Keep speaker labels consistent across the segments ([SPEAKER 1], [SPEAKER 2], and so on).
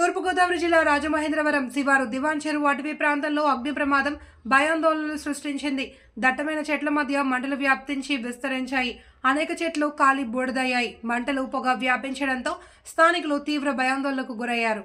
[SPEAKER 1] తూర్పుగోదావరి జిల్లా రాజమహేంద్రవరం శివారు దివాన్ చెరువు అటవీ ప్రాంతంలో అగ్ని ప్రమాదం భయాందోళనలు సృష్టించింది. దట్టమైన చెట్ల మధ్య మంటలు వ్యాప్తించి విస్తరించాయి. అనేక చెట్లు కాలి బూడిదయ్యాయి. మంటలు పొగ వ్యాపించడంతో స్థానికులు తీవ్ర భయాందోళనకు గురయ్యారు.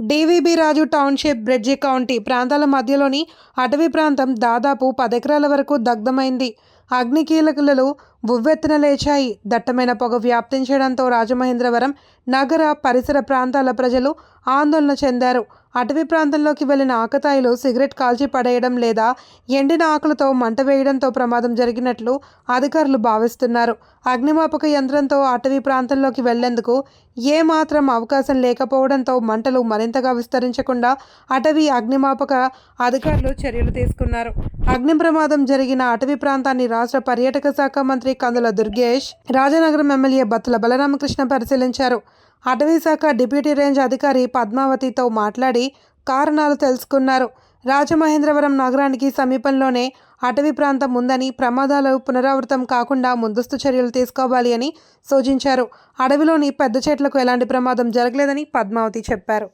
[SPEAKER 1] DVB Raju township bridge county ప్రాంతాల మధ్యలోని అటవీ ప్రాంతం దాదాపు పదెకరాల వరకు దగ్ధమైంది. అగ్నికీలకులలో ఉవ్వెత్తున లేచాయి. దట్టమైన పొగ వ్యాప్తించడంతో రాజమహేంద్రవరం నగర పరిసర ప్రాంతాల ప్రజలు ఆందోళన చెందారు. అటవీ ప్రాంతంలోకి వెళ్ళిన ఆకతాయిలు సిగరెట్ కాల్చి పడేయడం లేదా ఎండిన ఆకులతో మంట వేయడంతో ప్రమాదం జరిగినట్లు అధికారులు భావిస్తున్నారు. అగ్నిమాపక యంత్రంతో అటవీ ప్రాంతంలోకి వెళ్ళేందుకు ఏమాత్రం అవకాశం లేకపోవడంతో మంటలు మరింతగా విస్తరించకుండా అటవీ అగ్నిమాపక అధికారులు చర్యలు తీసుకున్నారు. అగ్ని ప్రమాదం జరిగిన అటవీ ప్రాంతాన్ని రాష్ట్ర పర్యాటక శాఖ మంత్రి కందుల దుర్గేష్ రాజనగరం ఎమ్మెల్యే బత్తుల బలరామకృష్ణ పరిశీలించారు. అటవీ శాఖ డిప్యూటీ రేంజ్ అధికారి పద్మావతితో మాట్లాడి కారణాలు తెలుసుకున్నారు. రాజమహేంద్రవరం నగరానికి సమీపంలోనే అటవీ ప్రాంతం ఉందని ప్రమాదాలు పునరావృతం కాకుండా ముందస్తు చర్యలు తీసుకోవాలి అని సూచించారు. అడవిలోని పెద్ద చెట్లకు ఎలాంటి ప్రమాదం జరగలేదని పద్మావతి చెప్పారు.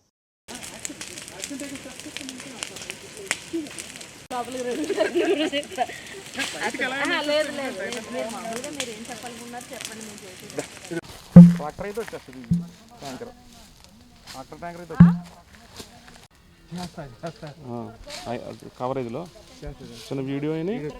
[SPEAKER 2] ట్రాక్టర్ అయితే వచ్చేస్తుంది. ఇది ట్యాంకర్. ట్రాక్టర్ ట్యాంకర్ అయితే కవరేజ్లో చిన్న వీడియో అయినా